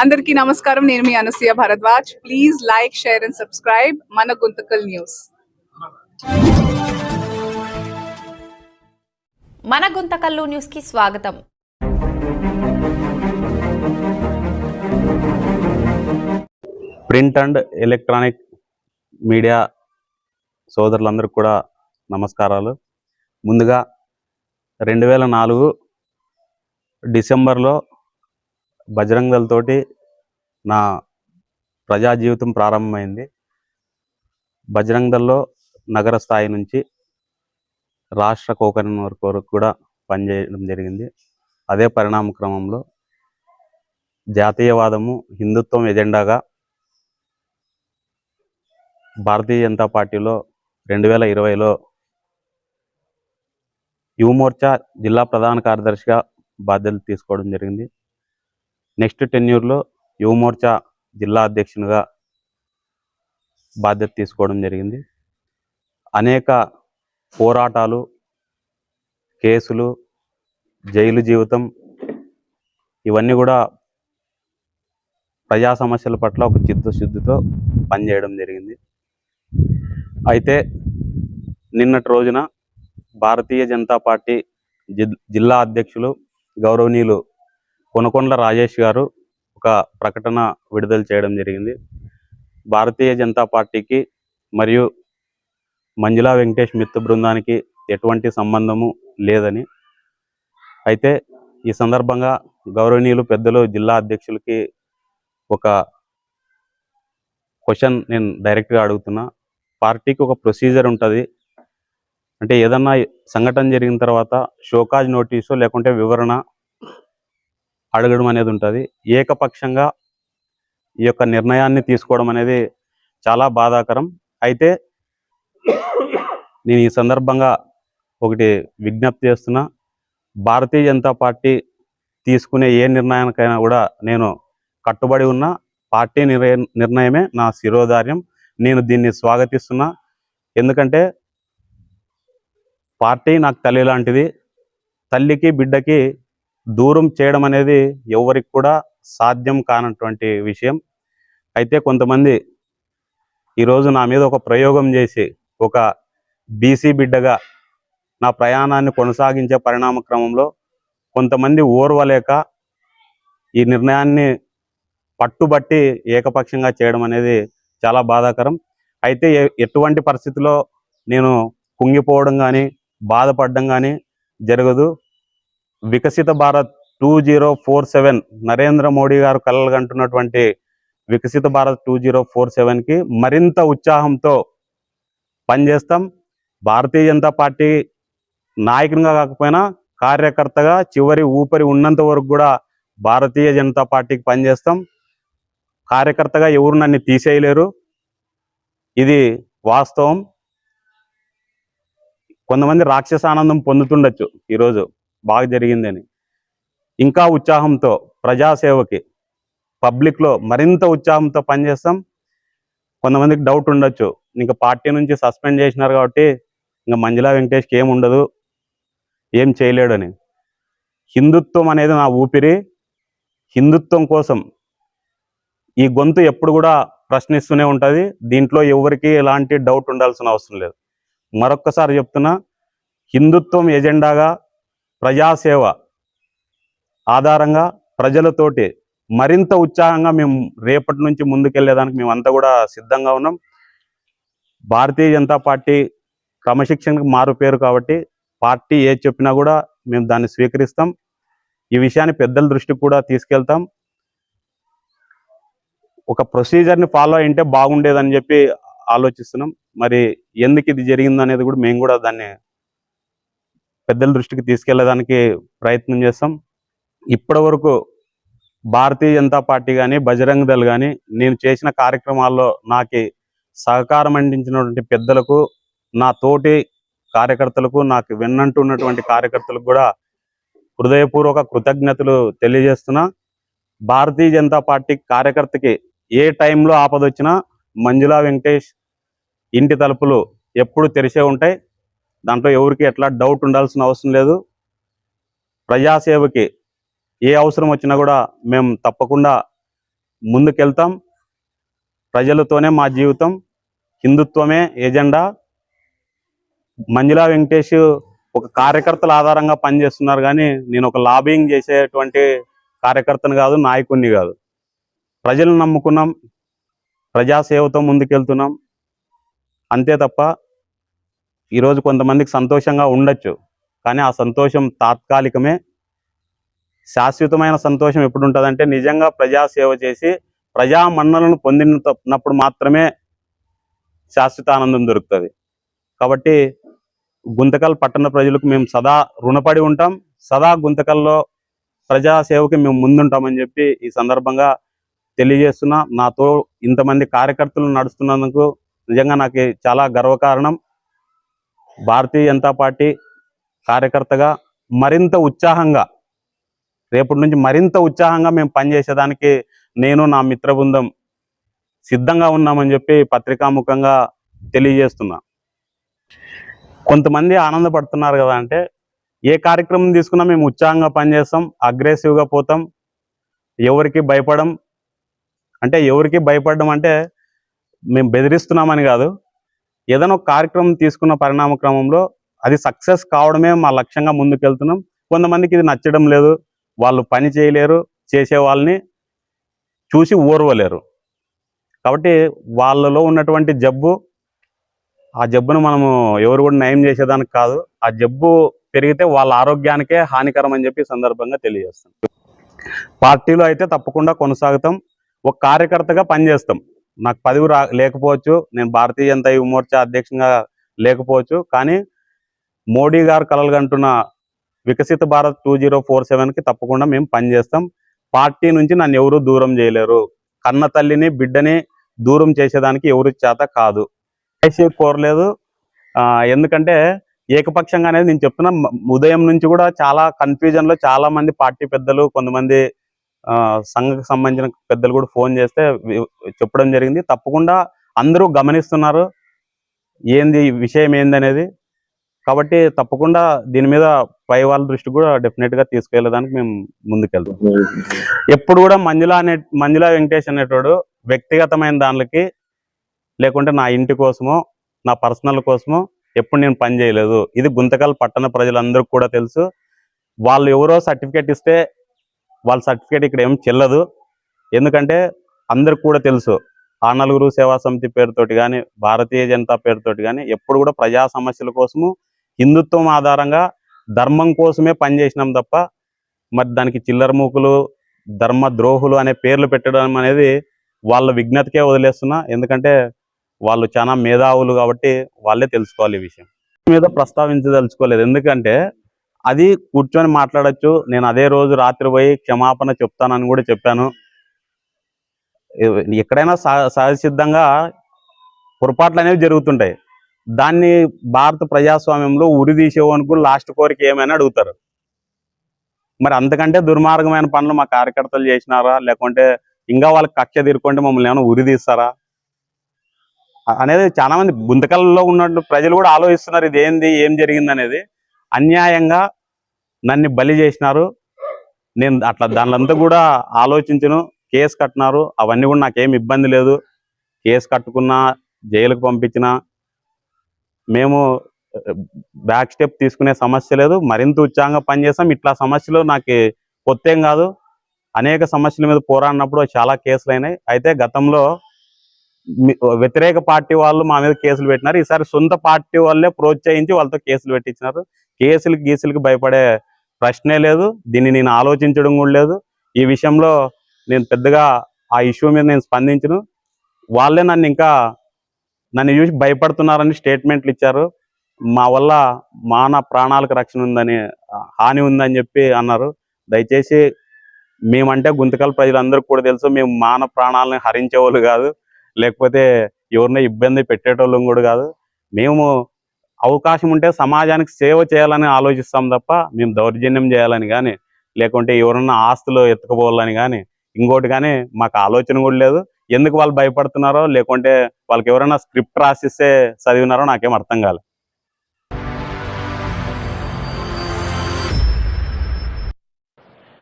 అందరికీ నమస్కారం. నేను మీ Anasuya Bharadwaj. Please like share and subscribe మన గుంతకల్ న్యూస్. మన గుంతకల్లు న్యూస్కి స్వాగతం. ప్రింట్ అండ్ ఎలక్ట్రానిక్ మీడియా సోదరులందరికీ కూడా నమస్కారాలు. ముందుగా రెండు వేల నాలుగు డిసెంబర్లో బజరంగ్ దళతోటి నా ప్రజా జీవితం ప్రారంభమైంది. బజరంగ్ దళ్ళో నగర స్థాయి నుంచి రాష్ట్ర కోకరణ వరకు వరకు కూడా పనిచేయడం జరిగింది. అదే పరిణామ క్రమంలో జాతీయవాదము హిందుత్వం ఎజెండాగా భారతీయ జనతా పార్టీలో రెండు వేల ఇరవైలో యువమోర్చా జిల్లా ప్రధాన కార్యదర్శిగా బాధ్యతలు తీసుకోవడం జరిగింది. నెక్స్ట్ టెన్యూర్లో యువమోర్చా జిల్లా అధ్యక్షునిగా బాధ్యత తీసుకోవడం జరిగింది. అనేక పోరాటాలు కేసులు జైలు జీవితం ఇవన్నీ కూడా ప్రజా సమస్యల పట్ల ఒక చిత్తశుద్ధితో పనిచేయడం జరిగింది. అయితే నిన్నటి రోజున భారతీయ జనతా పార్టీ జిల్లా అధ్యక్షులు గౌరవనీయులు కొనకొండల రాజేష్ గారు ఒక ప్రకటన విడుదల చేయడం జరిగింది. భారతీయ జనతా పార్టీకి మరియు మంజులా వెంకటేష్ మిత్ర బృందానికి ఎటువంటి సంబంధము లేదని. అయితే ఈ సందర్భంగా గౌరవనీయులు పెద్దలు జిల్లా అధ్యక్షులకి ఒక క్వశ్చన్ నేను డైరెక్ట్గా అడుగుతున్నా. పార్టీకి ఒక ప్రొసీజర్ ఉంటుంది. అంటే ఏదన్నా సంఘటన జరిగిన తర్వాత షోకాజ్ నోటీసు లేకుంటే వివరణ అడగడం అనేది ఉంటుంది. ఏకపక్షంగా ఈ యొక్క నిర్ణయాన్ని తీసుకోవడం అనేది చాలా బాధాకరం. అయితే నేను ఈ సందర్భంగా ఒకటి విజ్ఞప్తి చేస్తున్నా. భారతీయ జనతా పార్టీ తీసుకునే ఏ నిర్ణయానికైనా కూడా నేను కట్టుబడి ఉన్న. పార్టీ నిర్ణయ నిర్ణయమే నా శిరోధార్యం. నేను దీన్ని స్వాగతిస్తున్నా. ఎందుకంటే పార్టీ నాకు తల్లి లాంటిది. తల్లికి బిడ్డకి దూరం చేయడం అనేది ఎవరికి కూడా సాధ్యం కానటువంటి విషయం. అయితే కొంతమంది ఈరోజు నా మీద ఒక ప్రయోగం చేసి ఒక బీసీ బిడ్డగా నా ప్రయాణాన్ని కొనసాగించే పరిణామ క్రమంలో కొంతమంది ఓర్వలేక ఈ నిర్ణయాన్ని పట్టుబట్టి ఏకపక్షంగా చేయడం అనేది చాలా బాధాకరం. అయితే ఎటువంటి పరిస్థితిలో నేను కుంగిపోవడం కానీ బాధపడడం కానీ జరగదు. Viksit Bharat two zero four seven Narendra Modi గారు కలలుగంటున్నటువంటి వికసిత భారత్ టూ జీరో ఫోర్ సెవెన్కి మరింత ఉత్సాహంతో పనిచేస్తాం. భారతీయ జనతా పార్టీ నాయకునిగా కాకపోయినా కార్యకర్తగా చివరి ఊపిరి ఉన్నంత వరకు కూడా భారతీయ జనతా పార్టీకి పనిచేస్తాం. కార్యకర్తగా ఎవరు నన్ను తీసేయలేరు. ఇది వాస్తవం. కొంతమంది రాక్షస ఆనందం పొందుతుండొచ్చు ఈరోజు. బాగా జరిగిందని. ఇంకా ఉత్సాహంతో ప్రజాసేవకి పబ్లిక్లో మరింత ఉత్సాహంతో పనిచేస్తాం. కొంతమందికి డౌట్ ఉండొచ్చు. ఇంకా పార్టీ నుంచి సస్పెండ్ చేసినారు కాబట్టి ఇంకా మంజులా వెంకటేష్కి ఏం ఉండదు ఏం చేయలేడని. హిందుత్వం అనేది నా ఊపిరి. హిందుత్వం కోసం ఈ గొంతు ఎప్పుడు కూడా ప్రశ్నిస్తూనే ఉంటుంది. దీంట్లో ఎవరికి ఎలాంటి డౌట్ ఉండాల్సిన అవసరం లేదు. మరొక్కసారి చెప్తున్నా హిందుత్వం ఎజెండాగా ప్రజాసేవ ఆధారంగా ప్రజలతోటి మరింత ఉత్సాహంగా మేము రేపటి నుంచి ముందుకెళ్ళేదానికి మేమంతా కూడా సిద్ధంగా ఉన్నాం. భారతీయ జనతా పార్టీ క్రమశిక్షణకు మారు పేరు కాబట్టి పార్టీ ఏది చెప్పినా కూడా మేము దాన్ని స్వీకరిస్తాం. ఈ విషయాన్ని పెద్దల దృష్టికి కూడా తీసుకెళ్తాం. ఒక ప్రొసీజర్ని ఫాలో అయింటే బాగుండేదని చెప్పి ఆలోచిస్తున్నాం. మరి ఎందుకు ఇది జరిగిందనేది కూడా మేము కూడా దాన్ని పెద్దల దృష్టికి తీసుకెళ్ళడానికి ప్రయత్నం చేస్తాం. ఇప్పటి వరకు భారతీయ జనతా పార్టీ కానీ బజరంగ్ దళ్ కానీ నేను చేసిన కార్యక్రమాల్లో నాకు సహకారం అందించినటువంటి పెద్దలకు నా తోటి కార్యకర్తలకు నాకు వెన్నంటున్నటువంటి కార్యకర్తలకు కూడా హృదయపూర్వక కృతజ్ఞతలు తెలియజేస్తున్నా. భారతీయ జనతా పార్టీ కార్యకర్తకి ఏ టైంలో ఆపద వచ్చినా మంజులా వెంకటేష్ ఇంటి తలుపులు ఎప్పుడు తెరిసే ఉంటాయి. దాంట్లో ఎవరికి ఎట్లా డౌట్ ఉండాల్సిన అవసరం లేదు. ప్రజాసేవకి ఏ అవసరం వచ్చినా కూడా మేము తప్పకుండా ముందుకెళ్తాం. ప్రజలతోనే మా జీవితం హిందుత్వమే ఎజెండా. మంజులా వెంకటేష్ ఒక కార్యకర్తల ఆధారంగా పనిచేస్తున్నారు కానీ నేను ఒక లాబింగ్ చేసేటువంటి కార్యకర్తను కాదు నాయకుడిని కాదు. ప్రజలను నమ్ముకున్నాం ప్రజాసేవతో ముందుకెళ్తున్నాం. అంతే తప్ప ఈరోజు కొంతమందికి సంతోషంగా ఉండొచ్చు కానీ ఆ సంతోషం తాత్కాలికమే. శాశ్వతమైన సంతోషం ఎప్పుడు ఉంటుందంటే నిజంగా ప్రజాసేవ చేసి ప్రజా మన్నలను పొందినప్పుడు మాత్రమే శాశ్వత ఆనందం దొరుకుతుంది. కాబట్టి గుంతకల్ పట్టణ ప్రజలకు మేము సదా రుణపడి ఉంటాం. సదా గుంతకల్లో ప్రజాసేవకి మేము ముందుంటామని చెప్పి ఈ సందర్భంగా తెలియజేస్తున్నా. నాతో ఇంతమంది కార్యకర్తలు నడుస్తున్నందుకు నిజంగా నాకు చాలా గర్వకారణం. భారతీయ జనతా పార్టీ కార్యకర్తగా మరింత ఉత్సాహంగా రేపటి నుంచి మరింత ఉత్సాహంగా మేము పనిచేసేదానికి నేను నా మిత్ర బృందం సిద్ధంగా ఉన్నామని చెప్పి పత్రికాముఖంగా తెలియజేస్తున్నా. కొంతమంది ఆనందపడుతున్నారు కదా అంటే ఏ కార్యక్రమం తీసుకున్నా మేము ఉత్సాహంగా పనిచేస్తాం అగ్రెసివ్గా పోతాం ఎవరికి భయపడం అంటే ఎవరికి భయపడడం అంటే మేము బెదిరిస్తున్నామని కాదు ఏదైనా ఒక కార్యక్రమం తీసుకున్న పరిణామ క్రమంలో అది సక్సెస్ కావడమే మా లక్ష్యంగా ముందుకెళ్తున్నాం. కొంతమందికి ఇది నచ్చడం లేదు. వాళ్ళు పని చేయలేరు చేసే వాళ్ళని చూసి ఓర్వలేరు. కాబట్టి వాళ్ళలో ఉన్నటువంటి జబ్బు ఆ జబ్బును మనము ఎవరు కూడా నయం చేసేదానికి కాదు. ఆ జబ్బు పెరిగితే వాళ్ళ ఆరోగ్యానికే హానికరం అని చెప్పి సందర్భంగా తెలియజేస్తాం పార్టీలో అయితే తప్పకుండా కొనసాగుతాం. ఒక కార్యకర్తగా పనిచేస్తాం. నాకు పదవి రా లేకపోవచ్చు నేను భారతీయ జనతా యువ మోర్చా అధ్యక్షంగా లేకపోవచ్చు కానీ మోడీ గారు కలలుగంటున్న వికసిత భారత్ టూ జీరో ఫోర్ సెవెన్కి తప్పకుండా మేము పనిచేస్తాం. పార్టీ నుంచి నన్ను ఎవరు దూరం చేయలేరు. కన్న తల్లిని బిడ్డని దూరం చేసేదానికి ఎవరు చేత కాదు. చేసి కోరలేదు. ఎందుకంటే ఏకపక్షంగా అనేది నేను చెప్తున్నా ఉదయం నుంచి కూడా చాలా కన్ఫ్యూజన్లో చాలామంది పార్టీ పెద్దలు కొంతమంది సంఘకు సంబంధించిన పెద్దలు కూడా ఫోన్ చేస్తే చెప్పడం జరిగింది. తప్పకుండా అందరూ గమనిస్తున్నారు. ఏంది విషయం ఏంది అనేది కాబట్టి తప్పకుండా దీని మీద పై వాళ్ళ దృష్టి కూడా డెఫినెట్గా తీసుకెళ్ళేదానికి మేము ముందుకెళ్తాం. ఎప్పుడు కూడా మంజుల అనే మంజుల వెంకటేష్ అనేటోడు వ్యక్తిగతమైన దానికి లేకుంటే నా ఇంటి కోసమో నా పర్సనల్ కోసమో ఎప్పుడు నేను పని చేయలేదు. ఇది గుంతకల్ పట్టణ ప్రజలందరికీ కూడా తెలుసు. వాళ్ళు ఎవరో సర్టిఫికేట్ ఇస్తే వాళ్ళ సర్టిఫికేట్ ఇక్కడ ఏం చెల్లదు. ఎందుకంటే అందరికి కూడా తెలుసు. ఆ నలుగురు సేవా సమితి పేరుతోటి కానీ భారతీయ జనతా పేరుతోటి కానీ ఎప్పుడు కూడా ప్రజా సమస్యల కోసము హిందుత్వం ఆధారంగా ధర్మం కోసమే పనిచేసినాం తప్ప మరి దానికి చిల్లర మూకులు ధర్మ ద్రోహులు అనే పేర్లు పెట్టడం అనేది వాళ్ళ విజ్ఞతకే వదిలేస్తున్నా. ఎందుకంటే వాళ్ళు చాలా మేధావులు కాబట్టి వాళ్ళే తెలుసుకోవాలి ఈ విషయం. మీద ప్రస్తావించదలుచుకోలేదు. ఎందుకంటే అది కూర్చొని మాట్లాడొచ్చు. నేను అదే రోజు రాత్రి పోయి క్షమాపణ చెప్తానని కూడా చెప్పాను. ఎక్కడైనా సహ- సహజసిద్ధంగా పొరపాట్లు అనేవి జరుగుతుంటాయి. దాన్ని భారత ప్రజాస్వామ్యంలో ఉరి తీసేవనుకు లాస్ట్ కోరిక ఏమైనా అడుగుతారు. మరి అంతకంటే దుర్మార్గమైన పనులు మా కార్యకర్తలు చేసినారా? లేకుంటే ఇంకా వాళ్ళకి కక్ష తీరుకుంటే మమ్మల్ని ఏమైనా ఉరి తీస్తారా? అనేది చాలా మంది గుంతకల్లో ఉన్న ప్రజలు కూడా ఆలోచిస్తున్నారు. ఇది ఏంది ఏం జరిగింది అనేది అన్యాయంగా నన్ను బలి చేసినారు. నేను అట్లా దానిలంతా కూడా ఆలోచించను. కేసు కట్టినారు. అవన్నీ కూడా నాకేం ఇబ్బంది లేదు. కేసు కట్టుకున్నా జైలుకు పంపించినా మేము బ్యాక్ స్టెప్ తీసుకునే సమస్య లేదు. మరింత ఉత్సాహంగా పనిచేసాం ఇట్లా సమస్యలు నాకు కొత్తేం కాదు. అనేక సమస్యల మీద పోరాడినప్పుడు చాలా కేసులు అయినాయి. అయితే గతంలో మీ- వ్యతిరేక పార్టీ వాళ్ళు మా మీద కేసులు పెట్టినారు. ఈసారి సొంత పార్టీ వాళ్ళే ప్రోత్సహించి వాళ్ళతో కేసులు పెట్టించినారు. కేసులు గీసులకి భయపడే ప్రశ్నే లేదు. దీన్ని నేను ఆలోచించడం కూడా లేదు. ఈ విషయంలో నేను పెద్దగా ఆ ఇష్యూ మీద నేను స్పందించను. వాళ్ళే నన్ను ఇంకా నన్ను చూసి భయపడుతున్నారని స్టేట్మెంట్లు ఇచ్చారు. మా వల్ల మాన ప్రాణాలకు రక్షణ ఉందని హాని ఉందని చెప్పి అన్నారు. దయచేసి మేమంటే గుంతకల్ ప్రజలందరికీ కూడా తెలుసు మేము మాన ప్రాణాలను హరించేవాళ్ళు కాదు. లేకపోతే ఎవరిని ఇబ్బంది పెట్టేటోళ్ళం కూడా కాదు. మేము అవకాశం ఉంటే సమాజానికి సేవ చేయాలని ఆలోచిస్తాం తప్ప మేము దౌర్జన్యం చేయాలని కానీ లేకుంటే ఎవరన్నా ఆస్తులు ఎత్తుకుపోవాలని కానీ ఇంకోటి కానీ మాకు ఆలోచన కూడా లేదు. ఎందుకు వాళ్ళు భయపడుతున్నారో లేకుంటే వాళ్ళకి ఎవరైనా స్క్రిప్ట్ రాసిస్తే చదివినారో నాకేం అర్థం కాలేదు